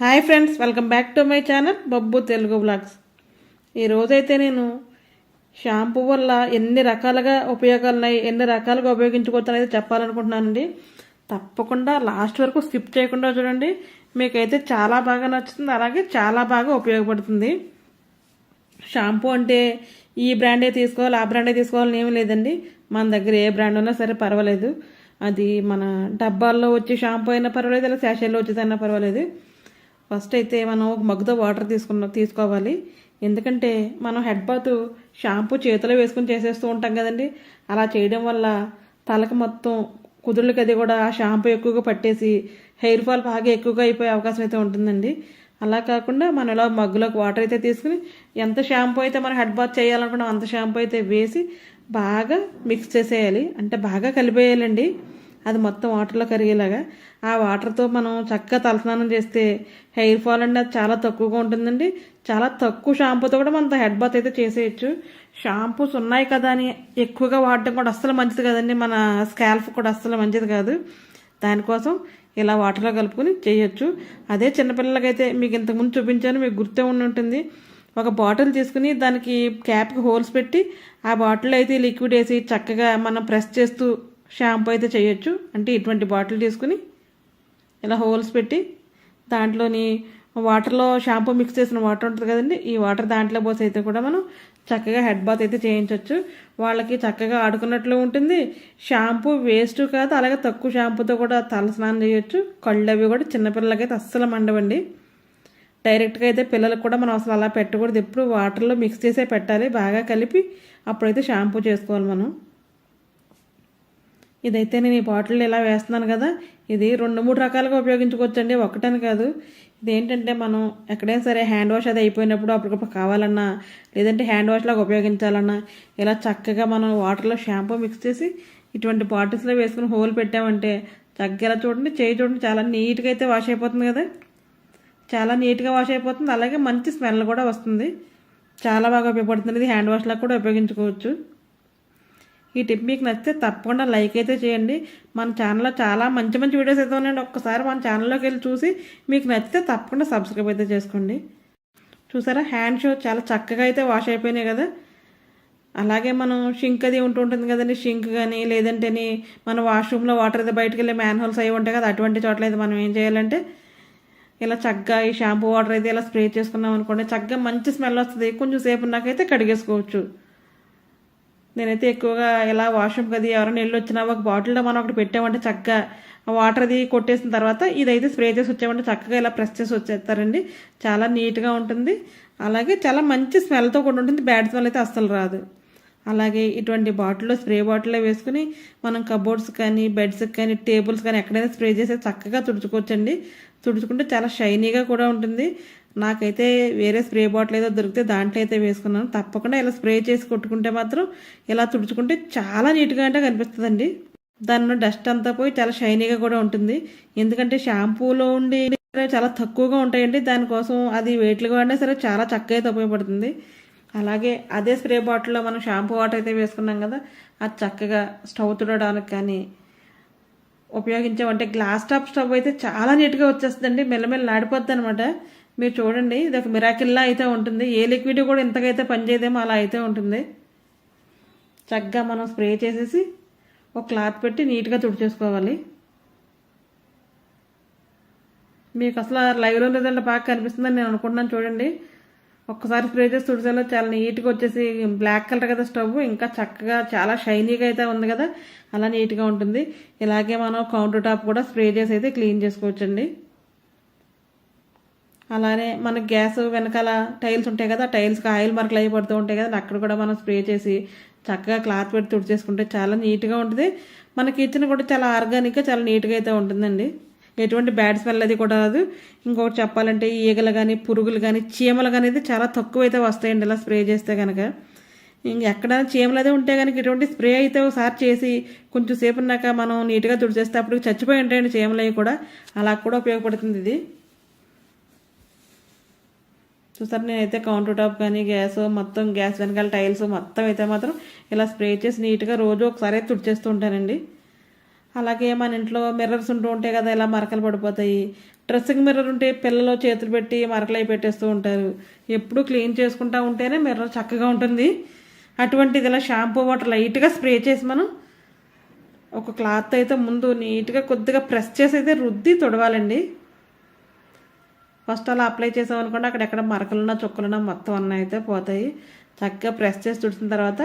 Hi friends welcome back to my channel Babbu Telugu vlogs ఈరోజైతే నేను shampoo వల్ల ఎన్ని రకాలుగా ఉపయోగాలు ఉన్నాయి ఎన్ని రకాలుగా ఉపయోగించుకోవచ్చు అనేది చెప్పాలనుకుంటున్నానండి. తప్పకుండా లాస్ట్ వరకు స్కిప్ చేయకుండా చూడండి. మీకైతే చాలా బాగా నచ్చుతుంది అలాగే చాలా బాగా ఉపయోగపడుతుంది. షాంపూ అంటే ఈ బ్రాండే తీసుకోవాలి ఆ బ్రాండే తీసుకోవాలని ఏమీ లేదండి. మన దగ్గర ఏ బ్రాండ్ ఉన్నా సరే పర్వాలేదు. అది మన డబ్బాల్లో వచ్చే షాంపూ అయినా పర్వాలేదు లేదా శాషల్లో వచ్చేదైనా పర్వాలేదు. ఫస్ట్ అయితే మనం ఒక మగ్గుతో వాటర్ తీసుకున్న తీసుకోవాలి. ఎందుకంటే మనం హెడ్ బాత్ షాంపూ చేతిలో వేసుకుని చేసేస్తూ ఉంటాం కదండి. అలా చేయడం వల్ల తలకి మొత్తం కుదుళ్ళకి అది కూడా ఆ షాంపూ ఎక్కువగా పట్టేసి హెయిర్ ఫాల్ బాగా ఎక్కువగా అయిపోయే అవకాశం అయితే ఉంటుందండి. అలా కాకుండా మనం ఇలా మగ్గులోకి వాటర్ అయితే తీసుకుని ఎంత షాంపూ అయితే మనం హెడ్ బాత్ చేయాలనుకున్నాం అంత షాంపూ అయితే వేసి బాగా మిక్స్ చేసేయాలి. అంటే బాగా కలిపేయాలండి. అది మొత్తం వాటర్లో కరిగేలాగా ఆ వాటర్తో మనం చక్కగా తలస్నానం చేస్తే హెయిర్ ఫాల్ అండి అది చాలా తక్కువగా ఉంటుందండి. చాలా తక్కువ షాంపూతో కూడా మనం హెడ్ బాత్ అయితే చేసేయచ్చు. షాంపూస్ ఉన్నాయి కదా అని ఎక్కువగా వాడటం కూడా అస్సలు మంచిది కదండి. మన స్కాల్ఫ్ కూడా అస్సలు మంచిది కాదు. దానికోసం ఇలా వాటర్లో కలుపుకొని చేయొచ్చు. అదే చిన్నపిల్లలకైతే మీకు ఇంతకుముందు చూపించాను మీకు గుర్తే ఉండి ఉంటుంది. ఒక బాటిల్ తీసుకుని దానికి క్యాప్కి హోల్స్ పెట్టి ఆ బాటిల్ అయితే లిక్విడ్ వేసి చక్కగా మనం ప్రెస్ చేస్తూ షాంపూ అయితే చేయొచ్చు. అంటే ఇటువంటి బాటిల్ తీసుకుని ఇలా హోల్స్ పెట్టి దాంట్లోని వాటర్లో షాంపూ మిక్స్ చేసిన వాటర్ ఉంటుంది కదండి ఈ వాటర్ దాంట్లో పోసి అయితే కూడా మనం చక్కగా హెడ్ బాత్ అయితే చేయించవచ్చు వాళ్ళకి చక్కగా ఆడుకున్నట్లు ఉంటుంది. షాంపూ వేస్ట్ కాదు అలాగే తక్కువ షాంపూతో కూడా తల స్నానం చేయొచ్చు. కళ్ళు అవి కూడా చిన్నపిల్లలకైతే అస్సలు మండవండి. డైరెక్ట్గా అయితే పిల్లలకు కూడా మనం అసలు అలా పెట్టకూడదు. ఎప్పుడు వాటర్లో మిక్స్ చేసే పెట్టాలి బాగా కలిపి అప్పుడైతే షాంపూ చేసుకోవాలి మనం. ఇదైతే నేను ఈ బాటిల్ ఇలా వేస్తున్నాను కదా ఇది రెండు మూడు రకాలుగా ఉపయోగించుకోవచ్చండి. ఒకటని కాదు ఇదేంటంటే మనం ఎక్కడైనా సరే హ్యాండ్ వాష్ అది అయిపోయినప్పుడు అప్పటికప్పుడు కావాలన్నా లేదంటే హ్యాండ్ వాష్ లాగా ఉపయోగించాలన్నా ఇలా చక్కగా మనం వాటర్లో షాంపూ మిక్స్ చేసి ఇటువంటి బాటిల్స్లో వేసుకుని హోల్ పెట్టామంటే చక్కగా ఇలా చూడండి చేయి చూడండి చాలా నీట్గా అయితే వాష్ అయిపోతుంది కదా. చాలా నీట్గా వాష్ అయిపోతుంది. అలాగే మంచి స్మెల్ కూడా వస్తుంది. చాలా బాగా ఉపయోగపడుతుంది. ఇది హ్యాండ్ వాష్ లాగా కూడా ఉపయోగించుకోవచ్చు. ఈ టిప్ మీకు నచ్చితే తప్పకుండా లైక్ అయితే చేయండి. మన ఛానల్లో చాలా మంచి మంచి వీడియోస్ అయితే ఉన్నాయండి. ఒక్కసారి మన ఛానల్లోకి వెళ్ళి చూసి మీకు నచ్చితే తప్పకుండా సబ్స్క్రైబ్ అయితే చేసుకోండి. చూసారా? హ్యాండ్ షో చాలా చక్కగా అయితే వాష్ అయిపోయినాయి కదా. అలాగే మనం షింక్ అది ఉంటూ ఉంటుంది కదండి. షింక్ కానీ లేదంటే మన వాష్రూమ్లో వాటర్ అయితే బయటకు వెళ్ళి మ్యాన్ హోల్స్ అవి ఉంటాయి కదా అటువంటి చోట్ల అయితే మనం ఏం చేయాలంటే ఇలా చక్కగా ఈ షాంపూ వాటర్ అయితే ఇలా స్ప్రే చేసుకున్నాం అనుకోండి చక్కగా మంచి స్మెల్ వస్తుంది. కొంచెం సేపు నాకైతే కడిగేసుకోవచ్చు. నేనైతే ఎక్కువగా ఇలా వాష్రూమ్కి అది ఎవరైనా వెళ్ళి వచ్చినా ఒక బాటిల్లో మనం ఒకటి పెట్టామంటే చక్కగా వాటర్ అది కొట్టేసిన తర్వాత ఇదైతే స్ప్రే చేసి వచ్చామంటే చక్కగా ఇలా ప్రెస్ చేసి వచ్చేస్తారండి. చాలా నీట్గా ఉంటుంది. అలాగే చాలా మంచి స్మెల్తో కూడా ఉంటుంది. బ్యాడ్ స్మెల్ అయితే అస్సలు రాదు. అలాగే ఇటువంటి బాటిల్లో స్ప్రే బాటిల్లో వేసుకుని మనం కబోర్డ్స్ కానీ బెడ్స్కి కానీ టేబుల్స్ కానీ ఎక్కడైనా స్ప్రే చేసి చక్కగా తుడుచుకోవచ్చండి. తుడుచుకుంటే చాలా షైనీగా కూడా ఉంటుంది. నాకైతే వేరే స్ప్రే బాటిల్ ఏదో దొరికితే దాంట్లో అయితే వేసుకున్నాను. తప్పకుండా ఇలా స్ప్రే చేసి కొట్టుకుంటే మాత్రం ఇలా తుడుచుకుంటే చాలా నీట్గా అంటే కనిపిస్తుందండి. దానిలో డస్ట్ అంతా పోయి చాలా షైనీగా కూడా ఉంటుంది. ఎందుకంటే షాంపూలో ఉండి చాలా తక్కువగా ఉంటాయండి. దానికోసం అది వెయిట్లుగా వాడినా సరే చాలా చక్కగా అయితే ఉపయోగపడుతుంది. అలాగే అదే స్ప్రే బాటిల్లో మనం షాంపూ వాటర్ అయితే వేసుకున్నాం కదా అది చక్కగా స్టవ్ తుడడానికి కానీ ఉపయోగించామంటే గ్లాస్ టాప్ స్టవ్ అయితే చాలా నీట్గా వచ్చేస్తుందండి. మెల్లమెల్ల ఆడిపోద్ది అనమాట మీరు చూడండి ఇది ఒక మిరాకిల్లా అయితే ఉంటుంది. ఏ లిక్విడ్ కూడా ఇంతకైతే పనిచేయదేమో అలా అయితే ఉంటుంది. చక్కగా మనం స్ప్రే చేసేసి ఒక క్లాత్ పెట్టి నీట్గా తుడిచేసుకోవాలి. మీకు అసలు లైవ్లో రిజల్ట్ బాగా కనిపిస్తుందని నేను అనుకుంటున్నాను చూడండి. ఒక్కసారి స్ప్రే చేసి తుడిసేలో చాలా నీట్గా వచ్చేసి బ్లాక్ కలర్ కదా స్టవ్ ఇంకా చక్కగా చాలా షైనీగా అయితే ఉంది కదా. అలా నీట్గా ఉంటుంది. ఇలాగే మనం కౌంటర్ టాప్ కూడా స్ప్రే చేసి అయితే క్లీన్ చేసుకోవచ్చండి. అలానే మన గ్యాస్ వెనకాల టైల్స్ ఉంటాయి కదా టైల్స్కి ఆయిల్ మార్కులు అయి పడుతూ ఉంటాయి కదా అక్కడ కూడా మనం స్ప్రే చేసి చక్కగా క్లాత్ పెట్టి తుడిచేసుకుంటే చాలా నీట్గా ఉంటుంది. మన కిచెన్ కూడా చాలా ఆర్గానిక్గా చాలా నీట్గా అయితే ఉంటుందండి. ఎటువంటి బ్యాడ్ స్మెల్ అది కూడా రాదు. ఇంకొకటి చెప్పాలంటే ఈగలు కానీ పురుగులు కానీ చీమలు కానీ అయితే చాలా తక్కువ అయితే వస్తాయండి ఇలా స్ప్రే చేస్తే కనుక ఎక్కడైనా చీమలు అదే ఉంటే కనుక ఇటువంటి స్ప్రే అయితే ఒకసారి చేసి కొంచెం సేపు ఉన్నాక మనం నీట్గా తుడిచేస్తే అప్పుడు చచ్చిపోయి ఉంటాయండి చీమలు అవి కూడా. అలా కూడా ఉపయోగపడుతుంది ఇది. చూసారు నేనైతే కౌంటర్ టాప్ కానీ గ్యాస్ మొత్తం గ్యాస్ వెనకాల టైల్స్ మొత్తం అయితే మాత్రం ఇలా స్ప్రే చేసి నీట్గా రోజు ఒకసారి అయితే తుడిచేస్తూ ఉంటానండి. అలాగే మన ఇంట్లో మిర్రర్స్ ఉంటూ ఉంటాయి కదా ఇలా మరకలు పడిపోతాయి. డ్రెస్సింగ్ మిర్రర్ ఉంటే పిల్లలు చేతులు పెట్టి మరకలు అయి పెట్టేస్తూ ఉంటారు. ఎప్పుడు క్లీన్ చేసుకుంటా ఉంటేనే మిర్రర్ చక్కగా ఉంటుంది. అటువంటిది ఇలా షాంపూ వాటర్ లైట్గా స్ప్రే చేసి మనం ఒక క్లాత్ అయితే ముందు నీట్గా కొద్దిగా ప్రెస్ చేసి అయితే రుద్ది తుడవాలండి. ఫస్ట్ అలా అప్లై చేసాం అనుకోండి అక్కడెక్కడ మరకలున్నా చుక్కలున్నా మొత్తం అన్నీ అయితే పోతాయి. చక్కగా ప్రెస్ చేసి తుడిచిన తర్వాత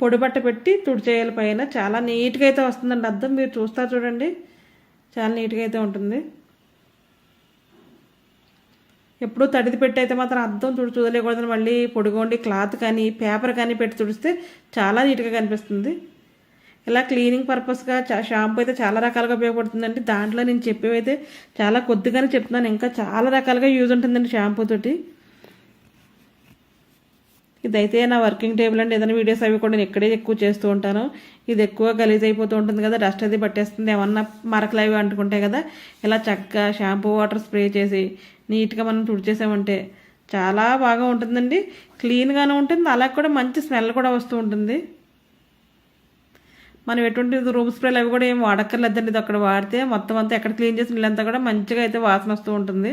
పొడిబట్ట పెట్టి తుడిచేయాలి పైన. చాలా నీట్గా అయితే వస్తుందండి అద్దం. మీరు చూస్తారు చూడండి. చాలా నీట్గా అయితే ఉంటుంది. ఎప్పుడు తడిది పెట్టి అయితే మాత్రం అద్దం తుడి చూడలేకూడదని మళ్ళీ పొడిగోండి క్లాత్ కానీ పేపర్ కానీ పెట్టి తుడిస్తే చాలా నీట్గా కనిపిస్తుంది. ఇలా క్లీనింగ్ పర్పస్గా షాంపూ అయితే చాలా రకాలుగా ఉపయోగపడుతుందండి. దాంట్లో నేను చెప్పేవైతే చాలా కొద్దిగానే చెప్తున్నాను. ఇంకా చాలా రకాలుగా యూజ్ ఉంటుందండి షాంపూ తోటి. ఇదైతే నా వర్కింగ్ టేబుల్ అండి. ఏదైనా వీడియోస్ అవి కూడా నేను ఇక్కడే ఎక్కువ చేస్తూ ఉంటాను. ఇది ఎక్కువ గలీజ్ అయిపోతూ ఉంటుంది కదా డస్ట్ అది పట్టేస్తుంది. ఏమన్నా మరకలు అవి అంటుకుంటాయి కదా ఇలా చక్కగా షాంపూ వాటర్ స్ప్రే చేసి నీట్గా మనం తుడిచేసామంటే చాలా బాగా ఉంటుందండి. క్లీన్గానే ఉంటుంది. అలా కూడా మంచి స్మెల్ కూడా వస్తూ ఉంటుంది. మనం ఎటువంటి రూమ్ స్ప్రేలు అవి కూడా ఏం వాడక్కర్లేదండి ఇది అక్కడ వాడితే మొత్తం అంతా ఎక్కడ క్లీన్ చేసిన ఇల్లంతా కూడా మంచిగా అయితే వాసన వస్తూ ఉంటుంది.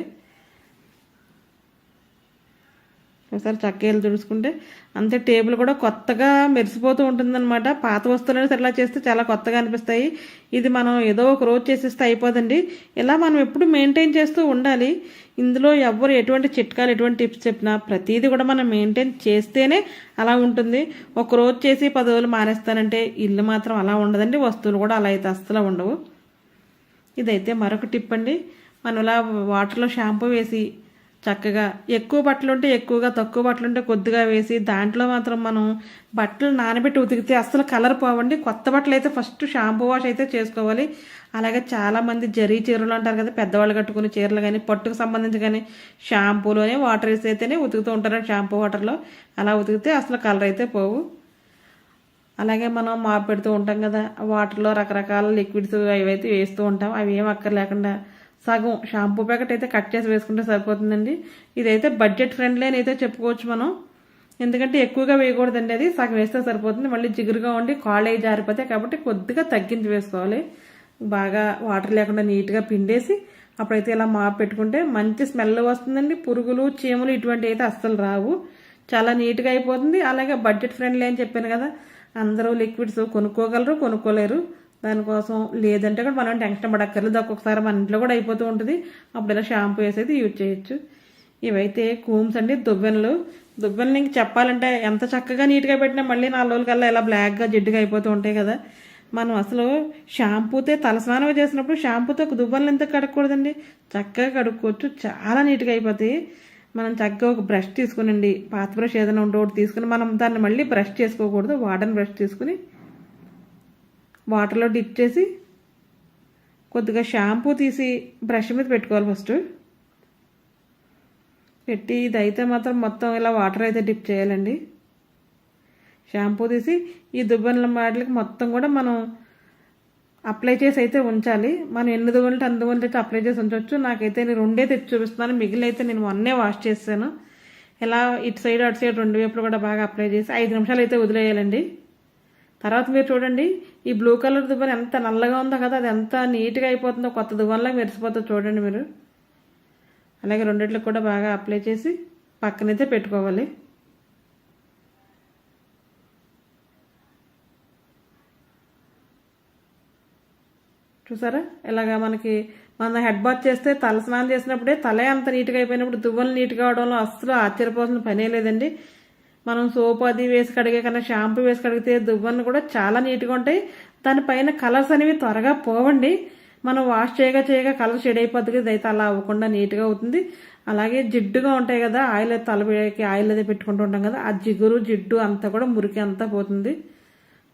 ఒకసారి చక్కేలు తుడుచుకుంటే అంతే టేబుల్ కూడా కొత్తగా మెరిసిపోతూ ఉంటుందన్నమాట. పాత వస్తువులను సరిలా చేస్తే చాలా కొత్తగా అనిపిస్తాయి. ఇది మనం ఏదో ఒక రోజు చేసేస్తే అయిపోదండి. ఇలా మనం ఎప్పుడు మెయింటైన్ చేస్తూ ఉండాలి. ఇందులో ఎవరు ఎటువంటి చిట్కాలు ఎటువంటి టిప్స్ చెప్పినా ప్రతిదీ కూడా మనం మెయింటైన్ చేస్తేనే అలా ఉంటుంది. ఒక రోజు చేసి పది రోజులు మానేస్తానంటే ఇల్లు మాత్రం అలా ఉండదండి. వస్తువులు కూడా అలా అయితే అస్సలు ఉండవు. ఇదైతే మరొక టిప్ అండి. మనం ఇలా వాటర్లో షాంపూ వేసి చక్కగా ఎక్కువ బట్టలు ఉంటే ఎక్కువగా తక్కువ బట్టలు ఉంటే కొద్దిగా వేసి దాంట్లో మాత్రం మనం బట్టలు నానబెట్టి ఉతికితే అస్సలు కలర్ పోవండి. కొత్త బట్టలు అయితే ఫస్ట్ షాంపూ వాష్ అయితే చేసుకోవాలి. అలాగే చాలామంది జరీ చీరలు అంటారు కదా పెద్దవాళ్ళు కట్టుకునే చీరలు కానీ పట్టుకు సంబంధించి కానీ షాంపూలోనే వాటర్ వేసి అయితేనే ఉతుకుతూ ఉంటారు షాంపూ వాటర్లో. అలా ఉతికితే అసలు కలర్ అయితే పోవు. అలాగే మనం మాపు పెడుతూ ఉంటాం కదా వాటర్లో రకరకాల లిక్విడ్స్ అవైతే వేస్తూ ఉంటాం. అవి ఏం అక్కర్లేకుండా సగం షాంపూ ప్యాకెట్ అయితే కట్ చేసి వేసుకుంటే సరిపోతుందండి. ఇదైతే బడ్జెట్ ఫ్రెండ్లీ అని అయితే చెప్పుకోవచ్చు మనం. ఎందుకంటే ఎక్కువగా వేయకూడదండి అది. సగం వేస్తే సరిపోతుంది. మళ్ళీ జిగురుగా ఉండి కాళ్ళు అయి జారిపోతాయి కాబట్టి కొద్దిగా తగ్గించి వేసుకోవాలి. బాగా వాటర్ లేకుండా నీట్గా పిండేసి అప్పుడైతే ఇలా మాప పెట్టుకుంటే మంచి స్మెల్ వస్తుందండి. పురుగులు చీమలు ఇటువంటివి అయితే అస్సలు రావు. చాలా నీట్గా అయిపోతుంది. అలాగే బడ్జెట్ ఫ్రెండ్లీ అని చెప్పాను కదా. అందరూ లిక్విడ్స్ కొనుక్కోగలరు కొనుక్కోలేరు. దానికోసం లేదంటే కూడా మనం టెన్షన్ పడక్కర్లేదు. ఒక్కొక్కసారి మన ఇంట్లో కూడా అయిపోతూ ఉంటుంది. అప్పుడు ఇలా షాంపూ వేసి అయితే యూజ్ చేయొచ్చు. ఇవైతే కూమ్స్ అండి దువ్వెనలు. దువ్వెనలు ఇంక చెప్పాలంటే ఎంత చక్కగా నీట్గా పెట్టినా మళ్ళీ నాలుగు రోజులకల్లా ఇలా బ్లాక్గా జిడ్డుగా అయిపోతూ ఉంటాయి కదా. మనం అసలు షాంపూతో తలస్నానం చేసినప్పుడు షాంపూతో దువ్వెనలు ఎంత కడుక్కూడదండి చక్కగా కడుక్కోవచ్చు. చాలా నీట్గా అయిపోతాయి. మనం చక్కగా ఒక బ్రష్ తీసుకునండి. పాత బ్రష్ ఏదైనా ఉంటే ఒకటి తీసుకుని మనం దాన్ని మళ్ళీ బ్రష్ చేసుకోకూడదు. వాడని బ్రష్ తీసుకుని వాటర్లో డిప్ చేసి కొద్దిగా షాంపూ తీసి బ్రష్ మీద పెట్టుకోవాలి ఫస్ట్. పెట్టి ఇదైతే మాత్రం మొత్తం ఇలా వాటర్ అయితే డిప్ చేయాలండి. షాంపూ తీసి ఈ దుబ్బన్ల మాటలకి మొత్తం కూడా మనం అప్లై చేసి అయితే ఉంచాలి. మనం ఎన్ని దువ్వలు అన్ని దువ్వలు అయితే అప్లై చేసి ఉంచవచ్చు నాకైతే నేను రెండే తెచ్చి చూపిస్తున్నాను. మిగిలిన అయితే నేను వన్నే వాష్ చేస్తాను ఇలా ఇటు సైడ్ అటు సైడ్ రెండు వైపులు కూడా బాగా అప్లై చేసి ఐదు నిమిషాలు అయితే వదిలేయాలండి. తర్వాత మీరు చూడండి ఈ బ్లూ కలర్ దువ్వెన ఎంత నల్లగా ఉందో కదా అది ఎంత నీట్గా అయిపోతుందో కొత్త దువ్వెనలా మెరిసిపోతుందో చూడండి మీరు. అలాగే రెండిట్లకు కూడా బాగా అప్లై చేసి పక్కనైతే పెట్టుకోవాలి. చూసారా? ఇలాగా మనకి మన హెడ్ బాత్ చేస్తే తల స్నానం చేసినప్పుడే తలే అంత నీట్గా అయిపోయినప్పుడు దువ్వలు నీట్గా అవడంలో అస్సలు ఆశ్చర్యపోవాల్సిన పనే లేదండి. మనం సోప్ అది వేసి కడిగే కన్నా షాంపూ వేసి కడిగితే దువ్వలు కూడా చాలా నీట్గా ఉంటాయి. దానిపైన కలర్స్ అనేవి త్వరగా పోవండి. మనం వాష్ చేయగా చేయగా కలర్ షేడ్ అయిపోతుంది అయితే అలా అవ్వకుండా నీట్గా అవుతుంది. అలాగే జిడ్డుగా ఉంటాయి కదా ఆయిల్ తలబిడకి ఆయిల్ అది పెట్టుకుంటూ ఉంటాం కదా ఆ జిగురు జిడ్డు అంతా కూడా మురికి అంతా పోతుంది.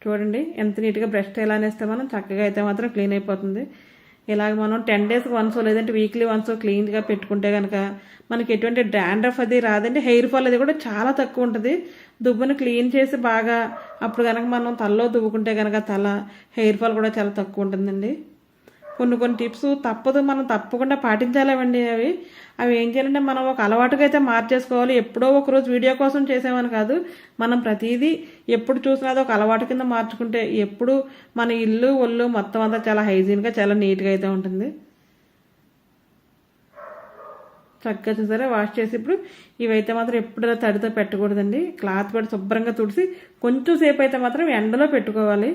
చూడండి ఎంత నీట్గా బ్రష్ ఎలా అనేస్తే మనం చక్కగా అయితే మాత్రం క్లీన్ అయిపోతుంది. ఇలాగ మనం టెన్ డేస్కి వన్స్ లేదంటే వీక్లీ వన్స్ క్లీన్గా పెట్టుకుంటే కనుక మనకి ఎటువంటి డాండ్రఫ్ అది రాదండి. హెయిర్ ఫాల్ అది కూడా చాలా తక్కువ ఉంటుంది. దువ్వును క్లీన్ చేసి బాగా అప్పుడు కనుక మనం తలలో దువ్వుకుంటే కనుక తల హెయిర్ ఫాల్ కూడా చాలా తక్కువ ఉంటుందండి. కొన్ని కొన్ని టిప్స్ తప్పదు మనం తప్పకుండా పాటించాలండి అవి. అవి ఏం చేయాలంటే మనం ఒక అలవాటుగా అయితే మార్చేసుకోవాలి. ఎప్పుడో ఒకరోజు వీడియో కోసం చేసేమని కాదు. మనం ప్రతిదీ ఎప్పుడు చూసినా అది ఒక అలవాటు కింద మార్చుకుంటే ఎప్పుడు మన ఇల్లు ఒళ్ళు మొత్తం అంతా చాలా హైజీన్గా చాలా నీట్గా అయితే ఉంటుంది. చక్కగా చూసారా? వాష్ చేసి ఇప్పుడు ఇవైతే మాత్రం ఎప్పుడు తడితో పెట్టకూడదండి. క్లాత్ పెట్టి శుభ్రంగా తుడిసి కొంచెం సేపు అయితే మాత్రం ఎండలో పెట్టుకోవాలి.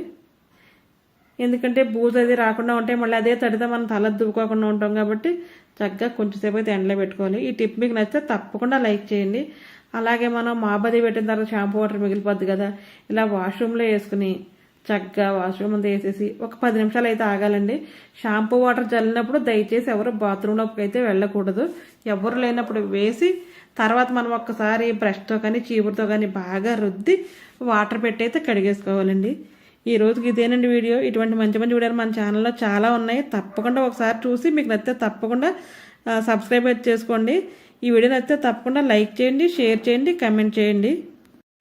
ఎందుకంటే బూజు అది రాకుండా ఉంటే మళ్ళీ అదే తడితే మనం తల దువ్వుకోకుండా ఉంటాం కాబట్టి చక్కగా కొంచెంసేపు అయితే ఎండలో పెట్టుకోవాలి ఈ టిప్ మీకు నచ్చితే తప్పకుండా లైక్ చేయండి. అలాగే మనం మాబది పెట్టిన తర్వాత షాంపూ వాటర్ మిగిలిపోద్ది కదా ఇలా వాష్రూమ్లో వేసుకుని చక్కగా వాష్రూమ్ అంతా వేసేసి ఒక పది నిమిషాలు అయితే ఆగాలండి. షాంపూ వాటర్ చల్లినప్పుడు దయచేసి ఎవరు బాత్రూంలోకి అయితే వెళ్ళకూడదు. ఎవరు లేనప్పుడు వేసి తర్వాత మనం ఒక్కసారి బ్రష్తో కానీ చీపురుతో కానీ బాగా రుద్ది వాటర్ పెట్టి అయితే కడిగేసుకోవాలండి. ఈ రోజుకి ఇదేనండి వీడియో. ఇటువంటి మంచి మంచి వీడియోలు మన ఛానల్లో చాలా ఉన్నాయి. తప్పకుండా ఒకసారి చూసి మీకు నచ్చితే తప్పకుండా సబ్స్క్రైబ్ చేసుకోండి. ఈ వీడియో నచ్చితే తప్పకుండా లైక్ చేయండి షేర్ చేయండి కమెంట్ చేయండి.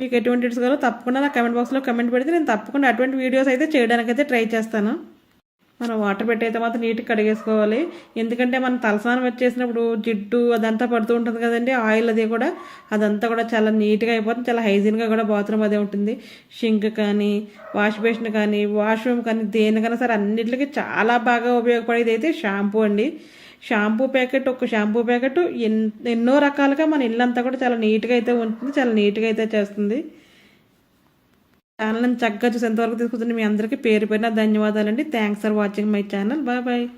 మీకు ఎటువంటి ఇట్స్ కావాలో తప్పకుండా నా కమెంట్ బాక్స్లో కమెంట్ పెడితే నేను తప్పకుండా అటువంటి వీడియోస్ అయితే చేయడానికి అయితే ట్రై చేస్తాను. మనం వాటర్ పెట్టి మాత్రం నీట్గా కడిగేసుకోవాలి. ఎందుకంటే మనం తలస్నానం వచ్చేసినప్పుడు జిడ్డు అదంతా పడుతూ ఉంటుంది కదండి ఆయిల్ అది కూడా అదంతా కూడా చాలా నీట్గా అయిపోతుంది. చాలా హైజీన్గా కూడా బాత్రూమ్ అదే ఉంటుంది. షింక్ కానీ వాష్ బేసిన్ కానీ వాష్రూమ్ కానీ దేనికైనా సరే అన్నిటికీ చాలా బాగా ఉపయోగపడేది అయితే షాంపూ అండి. షాంపూ ప్యాకెట్ ఒక షాంపూ ప్యాకెట్ ఎన్ ఎన్నో రకాలుగా మన ఇల్లంతా కూడా చాలా నీట్గా అయితే ఉంటుంది చాలా నీట్గా అయితే చేస్తుంది. ఛానల్ని చక్కగా చూసి ఎంతవరకు తీసుకుంటుంది మీ అందరికీ పేరు పేరున ధన్యవాదాలండి. Thanks for watching my channel bye bye